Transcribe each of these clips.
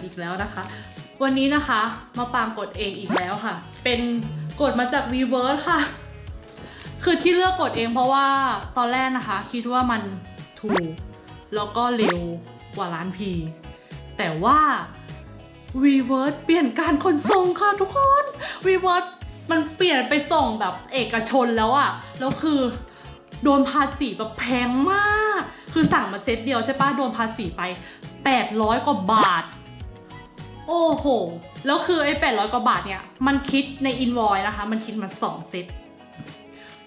ันอีกแล้วนะคะ วันนี้นะคะมาปางกดเองอีกแล้วค่ะ เป็นกดมาจาก v ีเวิร์ค่ะ คือที่เลือกกดเองเพราะว่าตอนแรกนะคะ คิดว่ามันถูก แล้วก็เร็วกว่าร้านพีแต่ว่า v ีเวิร์เปลี่ยนการขนส่งค่ะทุกคน v ีเวิร์มันเปลี่ยนไปส่งแบบเอกชนแล้วอะแล้วคือโดนภาษีแบบแพงมาก คือสั่งมาเซตเดียวใช่ปะโดนภาษีไป 800 กว่าบาท โอ้โห แล้วคือไอ้800กว่าบาทเนี่ย มันคิดในอินวอยนะคะ มันคิดมา2เซต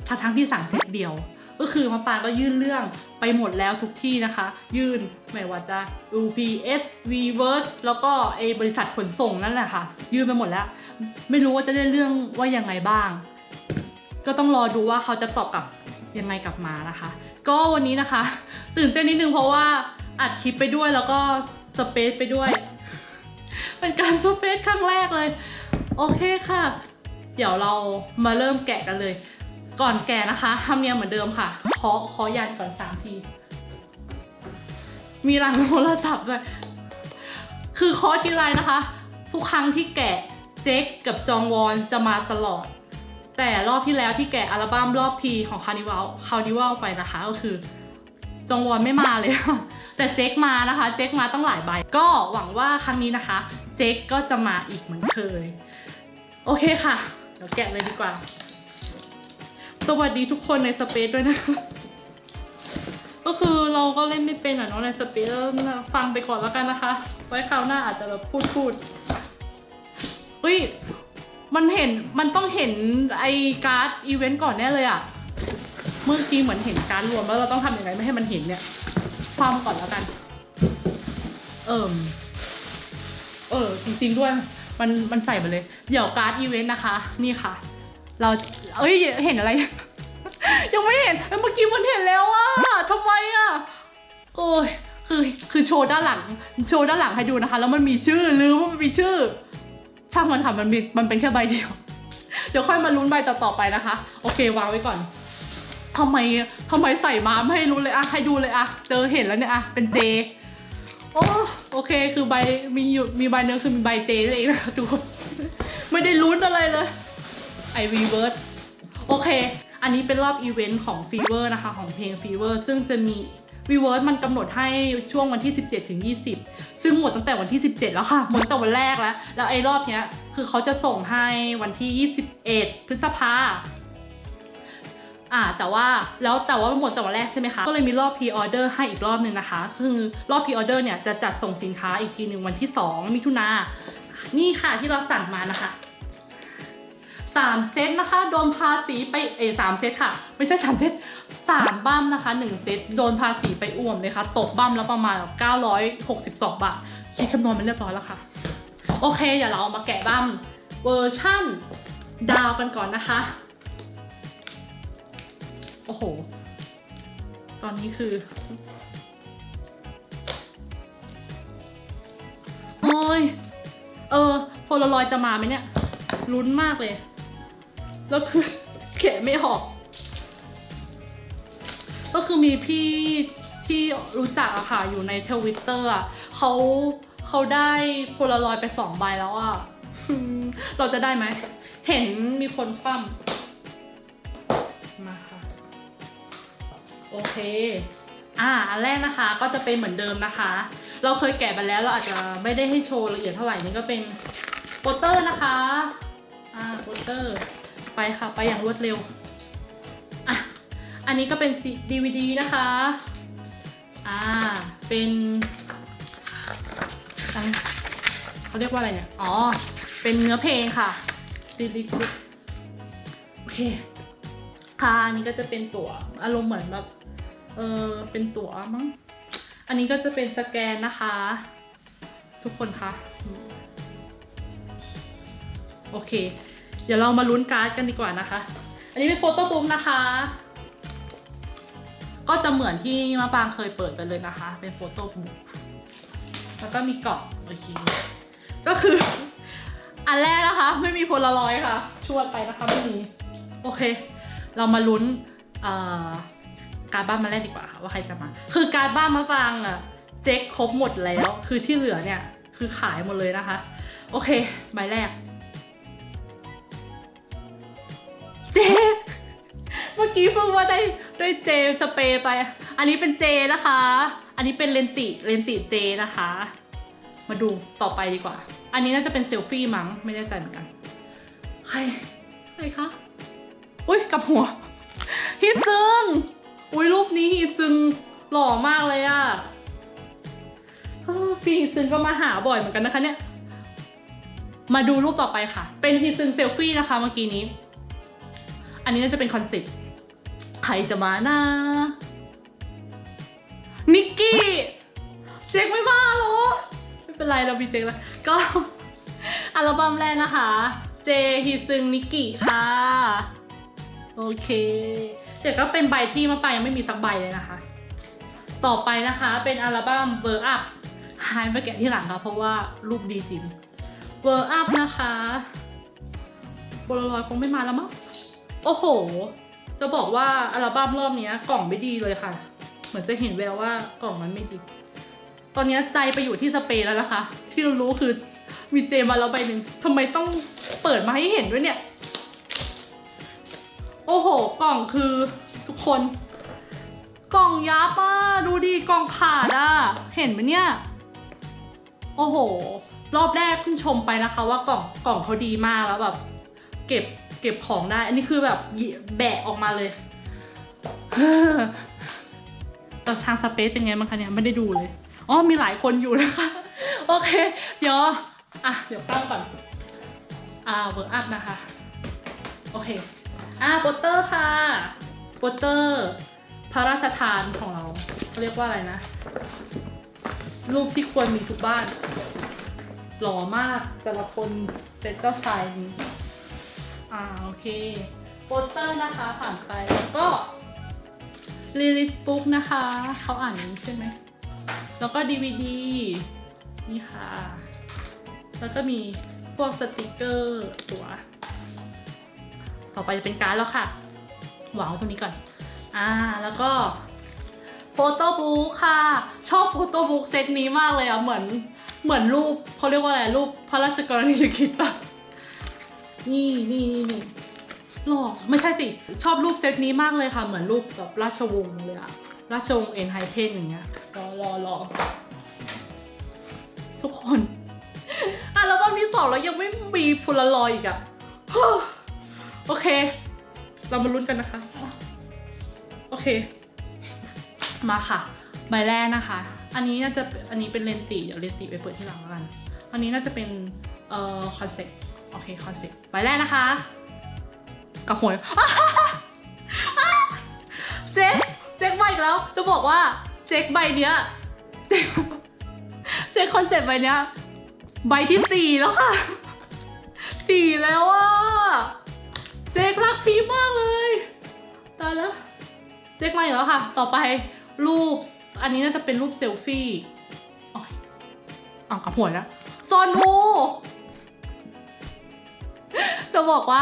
ทั้งทั้งที่สั่งเซตเดียว ก็คือมาปางก็ยื่นเรื่องไปหมดแล้วทุกที่นะคะ ยื่นไม่ว่าจะ UPS v w o r d แล้วก็ไอ้บริษัทขนส่งนั่นแหละค่ะ ยื่นไปหมดแล้ว ไม่รู้ว่าจะได้เรื่องว่ายังไงบ้าง ก็ต้องรอดูว่าเขาจะตอบกลับยังไงกลับมานะคะ ก็วันนี้นะคะ ตื่นเต้นนิดนึงเพราะว่าอัดคลิปไปด้วยแล้วก็สเปซไปด้วย เป็นการสเปซครั้งแรกเลย โอเคค่ะ เดี๋ยวเรามาเริ่มแกะกันเลย ก่อนแกะนะคะทำเนียมเหมือนเดิมค่ะเคาะเคาะยันก่อนสามที มีรังโทรศัพท์ด้วยคือเคาะทีไรนะคะ ทุกครั้งที่แกะเจ๊กกับจองวอนจะมาตลอด แต่รอบที่แล้วที่แกะอัลบั้มรอบพีของคาร์นิวัลคาร์นิวัลไปนะคะ ก็คือ จองวอนไม่มาเลย แต่เจ๊กมานะคะ เจ๊กมาตั้งหลายใบ ก็หวังว่าครั้งนี้นะคะ เจ๊กก็จะมาอีกเหมือนเคย โอเคค่ะ เดี๋ยวแกะเลยดีกว่า สวัสดีทุกคนในสเปซด้วยนะคะ ก็คือเราก็เล่นไม่เป็นอะเนาะในสเปซฟังไปก่อนแล้วกันนะคะ ไว้คราวหน้าอาจจะแบบพูดพูดเฮ้ยมันเห็นมันต้องเห็นไอการ์ดอีเวนต์ก่อนแน่เลยอะเมื่อกี้เหมือนเห็นการ์ดรวมแล้วเราต้องทำยังไงไม่ให้มันเห็นเนี่ย ความก่อนแล้วกัน เอิมเออ จริงๆด้วย มัน มันใส่มาเลย เดี๋ยวการ์ดอีเวนต์นะคะ นี่ค่ะ เรา เอ้ย เห็นอะไร ยังไม่เห็นเอ้ยเมื่อกี้มันเห็นแล้วอะทำไมอะโอ้ย คือ คือโชว์ด้านหลัง โชว์ด้านหลังให้ดูนะคะ แล้วมันมีชื่อ ลืมว่ามันมีชื่อ ช่างมันค่ะ มันมี มันเป็นแค่ใบเดียว เดี๋ยวค่อยมาลุ้นใบต่อๆไปนะคะ โอเค วางไว้ก่อน ทำไมทำไมใส่มาไม่ให้รู้เลยอะให้ดูเลยอะเจอเห็นแล้วเนี่ยอะเป็นเจโอ้โอเคคือใบมีอยู่มีใบหนึงคือมีใบเจเองนะคะทุกคนไม่ได้ลุ้นอะไรเลยไอวีเวิร์ดโอเค อันนี้เป็นรอบอีเวนต์ของฟีเวอร์นะคะ ของเพลงฟีเวอร์ซึ่งจะมีวีเวิร์ดมันกำหนดให้ช่วงวันที่ 17ถึง20 ซึ่งหมดตั้งแต่วันที่ 17 แล้วค่ะ หมดตั้งแต่วันแรกแล้ว แล้วไอ้รอบเนี้ยคือเขาจะส่งให้วันที่ 21 พฤษภา อ่าแต่ว่าแล้วแต่ว่ามันหมดแต่วันแรกใช่ไหมคะ ก็เลยมีรอบ pre order ให้อีกรอบหนึ่งนะคะ คือรอบ pre order เนี่ยจะจัดส่งสินค้าอีกทีหนึ่งวันที่ 2 มิถุนานี่ค่ะที่เราสั่งมานะคะสามเซตนะคะโดนภาษีไปเอสามเซตค่ะ ไม่ใช่สามเซตสามบั้มนะคะหนึ่งเซตโดนภาษีไปอ่วมเลยค่ะตกบั้มแล้วประมาณ 962 บาทคิดคำนวณมันเรียบร้อยแล้วค่ะ โอเค เดี๋ยวเรามาแกะบั้มเวอร์ชั่นดาวกันก่อนนะคะ โอ้โห ตอนนี้คือ โอ้ย เออ โพลารอยจะมาไหมเนี่ย ลุ้นมากเลย แล้วคือแกะไม่ออก ก็คือมีพี่ที่รู้จักอะค่ะ อยู่ในทวิตเตอร์อะเขาเขาได้โพลารอยไปสองใบแล้วอะเราจะได้ไหม เห็นมีคนคว่ำ โอเค อ่าอันแรกนะคะก็จะเป็นเหมือนเดิมนะคะ เราเคยแกะไปแล้วเราอาจจะไม่ได้ให้โชว์ละเอียดเท่าไหร่นี่ก็เป็นโปสเตอร์นะคะ อ่าโปสเตอร์ ไปค่ะไปอย่างรวดเร็ว อะ อันนี้ก็เป็นดีวดีนะคะ อ่า เป็นเขาเรียกว่าอะไรเนี่ย อ๋อ เป็นเนื้อเพลงค่ะดีลิคุโอเคค่ะอันนี้ก็จะเป็นตั๋วอารมณ์เหมือนแบบ เออเป็นตั๋วมั้ง อันนี้ก็จะเป็นสแกนนะคะ ทุกคนคะโอเค เดี๋ยวเรามาลุ้นการ์ดกันดีกว่านะคะ อันนี้เป็นโฟโต้บุ๊กนะคะ ก็จะเหมือนที่มะปางเคยเปิดไปเลยนะคะ เป็นโฟโต้บุ๊กแล้วก็มีกล่องโอเคก็คือ อันแรกนะคะ ไม่มีโพลารอยค่ะ ชวดไปนะคะไม่มี โอเค เรามาลุ้นอ่อ การบ้านมาแรกดีกว่าค่ะว่าใครจะมา คือการบ้านมะปางอะเจ๊กครบหมดแล้ว คือที่เหลือเนี่ยคือขายหมดเลยนะคะ โอเคใบแรก เจ เมื่อกี้เพิ่งว่าได้ได้เจสเปรย์ไป อันนี้เป็นเจนะคะ อันนี้เป็นเลนติเลนติเจนะคะ มาดูต่อไปดีกว่า อันนี้น่าจะเป็นเซลฟี่มั้งไม่แน่ใจเหมือนกัน ใคร ใครคะ อุ้ยกับหัวฮิซึง อุ้ยรูปนี้ฮิซึงหล่อมากเลยอะฟีฮิซึงก็มาหาบ่อยเหมือนกันนะคะเนี่ย มาดูรูปต่อไปค่ะ เป็นฮิซึงเซลฟี่นะคะเมื่อกี้นี้ อันนี้น่าจะเป็นคอนเซ็ปต์ใครจะมานะนิกกี้เจ๊กไม่มาหรอไม่เป็นไรเรามีเจ๊กแล้ว ก็อัลบั้มแรกนะคะ เจฮิซึงนิกกี้ค่ะ โอเค เดี๋ยวก็เป็นใบที่มาไปยังไม่มีสักใบเลยนะคะ ต่อไปนะคะเป็นอัลบั้มเบอร์อัพหายมาแกะที่หลังค่ะเพราะว่ารูปดีจริงเบอร์อัพนะคะโบลลอยคงไม่มาแล้วมั้งโอ้โห จะบอกว่าอัลบั้มรอบนี้กล่องไม่ดีเลยค่ะ เหมือนจะเห็นแววว่ากล่องมันไม่ดี ตอนนี้ใจไปอยู่ที่สเปรย์แล้วนะคะ ที่เรารู้คือมีเจมาแล้วใบหนึ่งทำไมต้องเปิดมาให้เห็นด้วยเนี่ย โอ้โห กล่องคือทุกคน กล่องยับอะดูดิกล่องขาดอะ เห็นไหมเนี่ย โอ้โห รอบแรกเพิ่งชมไปนะคะ ว่ากล่องกล่องเขาดีมากแล้วแบบ เก็บเก็บของได้ อันนี้คือแบบแบะออกมาเลยแต่ทางสเปซเป็นไงบ้างคะเนี่ยไม่ได้ดูเลยอ๋อมีหลายคนอยู่นะคะ โอเค เดี๋ยวอะเดี๋ยวตั้งก่อนอ่าเวิร์กอัพนะคะ โอเค อ่าโปสเตอร์ค่ะโปสเตอร์ พระราชทานของเราเขาเรียกว่าอะไรนะ รูปที่ควรมีทุกบ้าน หล่อมากแต่ละคนเป็นเจ้าชายนี้อ่าโอเคโปสเตอร์นะคะผ่านไปแล้วก็รีลิสบุ๊กนะคะเขาอ่านนี้ใช่ไหมแล้วก็ DVD นี่ค่ะ แล้วก็มีพวกสติกเกอร์ตัว ต่อไปจะเป็นการ์ดแล้วค่ะวางไว้ตรงนี้ก่อน อ่า แล้วก็โฟโต้บุ๊กค่ะ ชอบโฟโต้บุ๊กเซตนี้มากเลยอะ เหมือน เหมือนรูปเขาเรียกว่าอะไร รูปพระราชกรณียกิจป่ะ นี่นี่นี่นี่หล่อไม่ใช่สิ ชอบรูปเซตนี้มากเลยค่ะ เหมือนรูปแบบราชวงศ์เลยอะราชวงศ์เอ็นไฮเทนอย่างเงี้ย รอรอรอทุกคน อะแล้ววันที่สองแล้วยังไม่มีพลลอยอีกอะ โอเค เรามาลุ้นกันนะคะ โอเค มาค่ะ ใบแรกนะคะ อันนี้น่าจะอันนี้เป็นเลนติเดี๋ยวเลนติไปเปิดที่หลังแล้วกัน อันนี้น่าจะเป็นเอ่อคอนเซ็ปต์โอเคคอนเซ็ปต์ใบแรกนะคะ กับหวยเจ๊กเจ๊กใบอีกแล้ว จะบอกว่าเจ๊กใบเนี้ยเจ๊กเจ๊กคอนเซ็ปต์ใบเนี้ยใบที่สี่แล้วค่ะสี่แล้วอะ เจ๊กรักฟีมากเลยตายแล้วเจ๊กมาอีกแล้วค่ะ ต่อไปรูปอันนี้น่าจะเป็นรูปเซลฟี่อ๋อเอากลับหัวแล้วซอนวูจะบอกว่า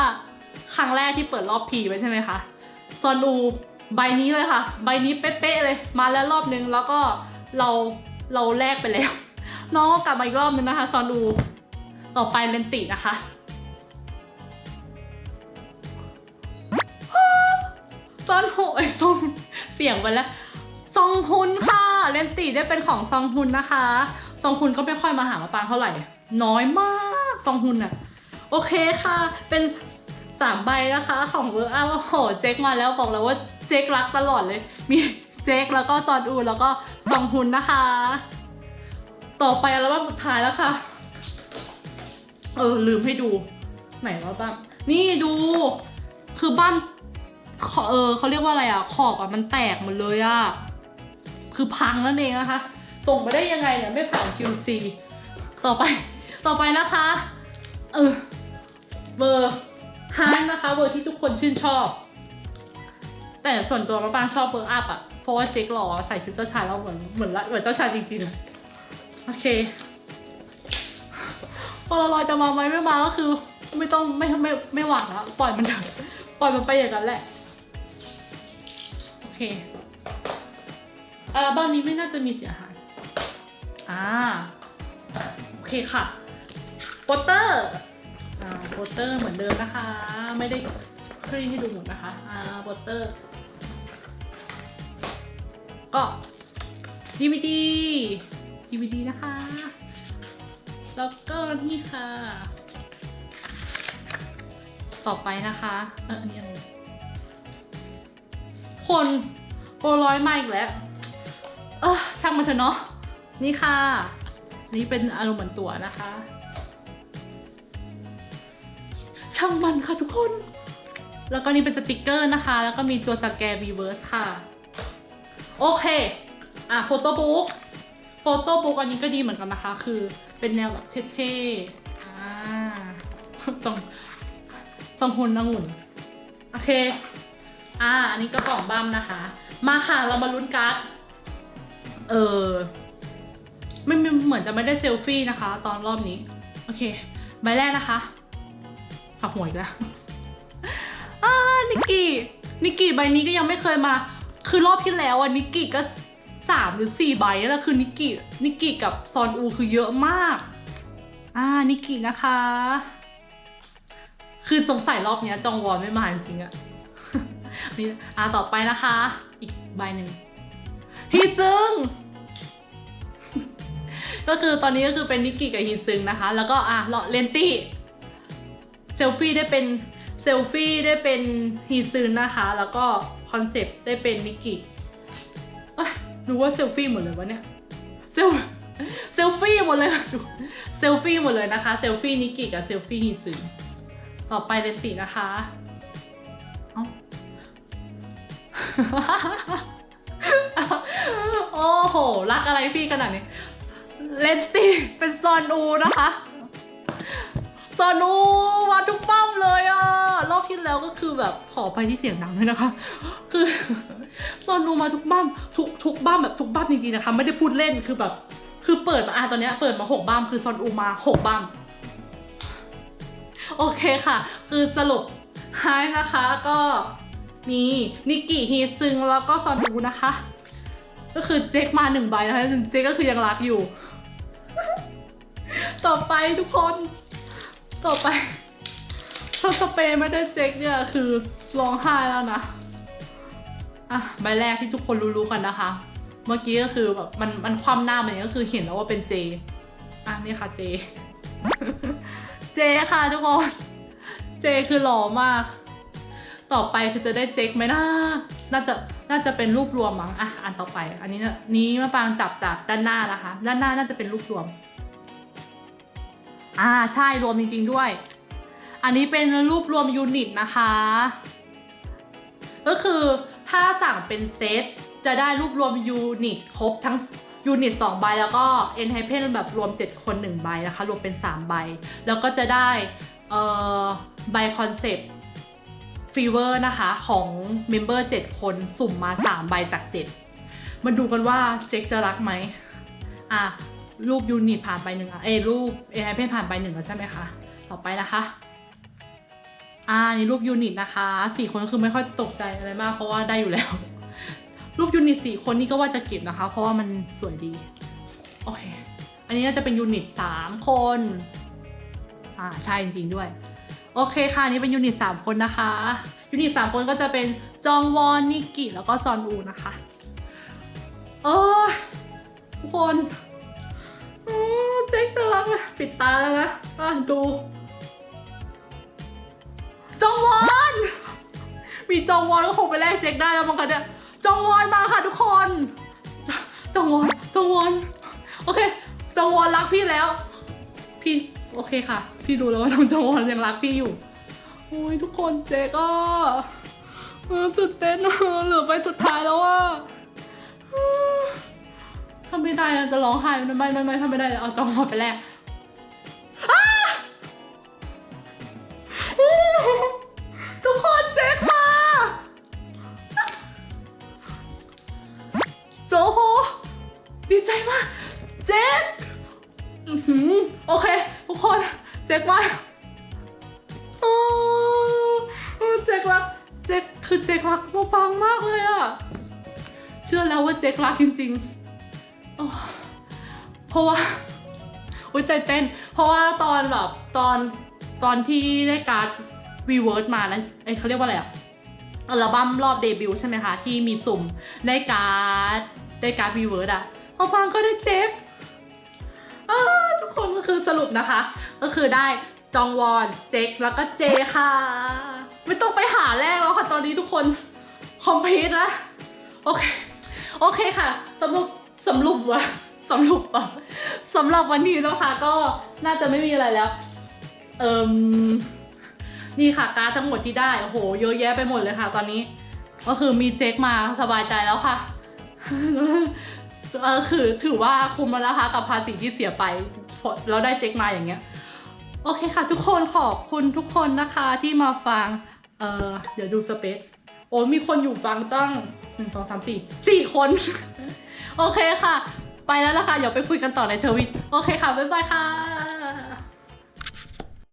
ครั้งแรกที่เปิดรอบพีไปใช่ไหมคะซอนอูใบนี้เลยค่ะ ใบนี้เป๊ะๆเลย มาแล้วรอบนึงแล้วก็เราเราแลกไปแล้ว น้องก็กลับมาอีกรอบนึงนะคะซอนอูต่อไปเลนตินะคะ ซอนโหไอยซองเสียงไปแล้วซองฮุนค่ะเลนติได้เป็นของซองฮุนนะคะซองฮุนก็ไม่ค่อยมาหามาปางเท่าไหร่ น้อยมากซองฮุนอะโอเคค่ะ เป็นสามใบนะคะของเวอร์อ้าโอ้โหเจ๊กมาแล้วบอกแล้วว่าเจ๊กรักตลอดเลย มีเจ๊กแล้วก็ซอนอูแล้วก็ซองฮุนนะคะ ต่อไปอัลบั้มสุดท้ายแล้วค่ะ เออลืมให้ดู ไหนว่าบ้างนี่ดู คือบ้าน ขอเออเขาเรียกว่าอะไรอะขอบอะมันแตกหมดเลยอะคือพังนั่นเองนะคะ ส่งไปได้ยังไงเนี่ยไม่ผ่าน QC ต่อไปต่อไปนะคะ เออเบอร์ฮาร์ดนะคะเบอร์ที่ทุกคนชื่นชอบ แต่ส่วนตัวมะปางชอบเบอร์อัพอะเพราะว่าเจ๊กหล่อใส่ชุดเจ้าชายแล้วเหมือนเหมือนละเหมือนเจ้าชายจริงๆอะโอเคพอเราลอยจะมาไหมไม่มาก็คือ ไม่ต้องไม่ไม่ไม่หวังแล้วปล่อยมันเถอะปล่อยมันไปอย่างนั้นแหละ อเคอัลบั้มนี้ไม่น่าจะมีเสียหาย อ่า โอเคค่ะ โปสเตอร์ อ่า โปสเตอร์เหมือนเดิมนะคะ ไม่ได้คลี่ให้ดูหมดนะคะ อ่า โปสเตอร์ ก็ DVD DVD นะคะ แล้วก็นี่ค่ะ ต่อไปนะคะ เอออันนี้อะไร คนโปรร้อยมาอีกแล้ว เออช่างมันเถอะเนาะ นี่ค่ะ นี่เป็นอารมณ์เหมือนตั๋วนะคะ ช่างมันค่ะทุกคน แล้วก็นี่เป็นสติกเกอร์นะคะ แล้วก็มีตัวสแกนรีเวิร์สค่ะ โอเค อะโฟโต้บุ๊กโฟโต้บุ๊กอันนี้ก็ดีเหมือนกันนะคะ คือเป็นแนวแบบเท่ๆ อ่าทรงทรงหุ่นองุ่น โอเค อ่า อันนี้ก็กล่องบัมนะคะ มาค่ะ เรามาลุ้นการ์ด เออไม่เหมือนจะไม่ได้เซลฟี่นะคะ ตอนรอบนี้ โอเค ใบแรกนะคะฝักหวยอีกแล้วอ่านิกกี้ นิกกี้ใบนี้ก็ยังไม่เคยมา คือรอบที่แล้วอะนิกกี้ก็สามหรือสี่ใบแล้วคือนิกกี้ นิกกี้กับซอนอูคือเยอะมาก อ่า นิกกี้นะคะ คือสงสัยรอบเนี้ยจองวอนไม่มาจริงๆอะ นี่อ่าต่อไปนะคะ อีกใบหนึ่งฮีซึง ก็คือตอนนี้ก็คือเป็นนิกกี้กับฮีซึงนะคะ แล้วก็อะเลาะเลนตี้เซลฟี่ได้เป็นเซลฟี่ได้เป็นฮีซึงนะคะ แล้วก็คอนเซปต์ได้เป็นนิกกี้รู้ว่าเซลฟี่หมดเลยวะเนี่ยเซลเซลฟี่หมดเลยเซลฟี่หมดเลยนะคะ เซลฟี่นิกกี้กับเซลฟี่ฮีซึงต่อไปเลนตี้นะคะ โอ้โห รักอะไรพี่ขนาดนี้ เลนตีเป็นซอนอูนะคะซอนอูมาทุกป้อมเลยอะรอบที่แล้วก็คือแบบขอไปที่เสียงดังด้วยนะคะ คือซอนอูมาทุกบ้ามทุกทุกบ้ามแบบทุกบ้ามจริงๆนะคะ ไม่ได้พูดเล่นคือแบบ คือเปิดมาอะตอนเนี้ยเปิดมาหกบ้ามคือซอนอูมาหกบ้ามโอเคค่ะ คือสรุปท้ายนะคะก็ มีนิกกี้ฮีซึงแล้วก็ซอนอูนะคะ ก็คือเจ๊กมาหนึ่งใบนะคะเจ๊กก็คือยังรักอยู่ ต่อไปทุกคน ต่อไปถ้าสเปรย์ไม่ได้เจ๊กเนี่ยคือร้องไห้แล้วนะ อะใบแรกที่ทุกคนรู้ๆกันนะคะ เมื่อกี้ก็คือแบบมันมันคว่ำหน้ามันก็คือเห็นแล้วว่าเป็นเจ อะนี่ค่ะเจ เจค่ะทุกคน เจคือหล่อมาก ต่อไปคือจะได้เจ๊กไหมนะน่าจะน่าจะเป็นรูปรวมมั้งอะอันต่อไป อันนี้นี้มะปางจับจากด้านหน้านะคะ ด้านหน้าน่าจะเป็นรูปรวม อ่าใช่รวมจริง ๆด้วย อันนี้เป็นรูปรวมยูนิตนะคะ ก็คือถ้าสั่งเป็นเซตจะได้รูปรวมยูนิตครบทั้งยูนิต2ใบแล้วก็เอ็นไฮเพนแบบรวม 7 คน 1 ใบนะคะ รวมเป็น 3 ใบ แล้วก็จะได้ใบคอนเซปต์ ฟีเวอร์นะคะของเมมเบอร์7คนสุ่มมา 3 ใบจาก 7 มาดูกันว่าเจ๊กจะรักไหมอะ รูปยูนิตผ่านไปหนึ่งอะเอรูปเอไฮเพนผ่านไปหนึ่งแล้วใช่ไหมคะ ต่อไปนะคะอ่านี่รูปยูนิตนะคะสี่คนก็คือไม่ค่อยตกใจอะไรมาก เพราะว่าได้อยู่แล้ว รูปยูนิตสี่คนนี่ก็ว่าจะเก็บนะคะ เพราะว่ามันสวยดีโอเค อันนี้ก็จะเป็นยูนิตสามคน อ่าใช่จริงๆด้วย โอเคค่ะนี่เป็นยูนิตสามคนนะคะ ยูนิตสามคนก็จะเป็นจองวอนนิกิแล้วก็ซอนอูนะคะเออทุกคนอืมเจ๊กจะรักปิดตาแล้วนะอะดู จองวอนมีจองวอนก็คงไปแลกเจ๊กได้แล้วมั้งคะเนี่ยจองวอนมาค่ะทุกคน จองวอนจองวอนโอเค จองวอนรักพี่แล้ว พี่โอเคค่ะ พี่รู้แล้วว่าน้องจองวอนยังรักพี่อยู่ โอ้ยทุกคนเจ๊ก็ตื่นเต้นเหลือไปสุดท้ายแล้วว่าถ้าไม่ได้อะจะร้องไห้ไม่ไม่ไม่ไม่ถ้าไม่ได้เอาจองวอนไปแลกทุกคนเจ๊กมาโจโฮดีใจมาก เจ๊กโอเค ทุกคน เจ๊กมาเออเออเจ๊กรักเจ๊กคือเจ๊กรักมาปังมากเลยอะเชื่อแล้วว่าเจ๊กรักจริงๆเพราะว่าอุ้ยใจเต้น เพราะว่าตอนแบบตอนตอนที่ได้การ์ดวีเวิร์ดมานะไอเขาเรียกว่าอะไรอะอัลบั้มรอบเดบิวต์ใช่ไหมคะ ที่มีสุ่มได้การ์ดได้การ์ดวีเวิร์ดอะพอฟังก็ได้เจ็บอ้าว ทุกคนก็คือสรุปนะคะ ก็คือได้จองวอนเจ็กแล้วก็เจค่ะ ไม่ต้องไปหาแรกแล้วค่ะ ตอนนี้ทุกคนคอมพลีทแล้ว โอเค โอเคค่ะสรุปสรุปวะสรุปอะสำหรับวันนี้นะคะก็น่าจะไม่มีอะไรแล้ว เอิมนี่ค่ะการทั้งหมดที่ได้ โอ้โห เยอะแยะไปหมดเลยค่ะ ตอนนี้ ก็คือมีเจ๊กมาสบายใจแล้วค่ะ เออคือถือว่าคุ้มแล้วนะคะกับภาษีที่เสียไปเราได้เจ๊กมาอย่างเงี้ย โอเคค่ะ ทุกคนขอบคุณทุกคนนะคะที่มาฟัง เออเดี๋ยวดูสเปซโอ้มีคนอยู่ฟังตั้งหนึ่งสองสามสี่สี่คน โอเคค่ะ ไปแล้วนะคะเดี๋ยวไปคุยกันต่อในทวิต โอเคค่ะ บ๊ายบายค่ะ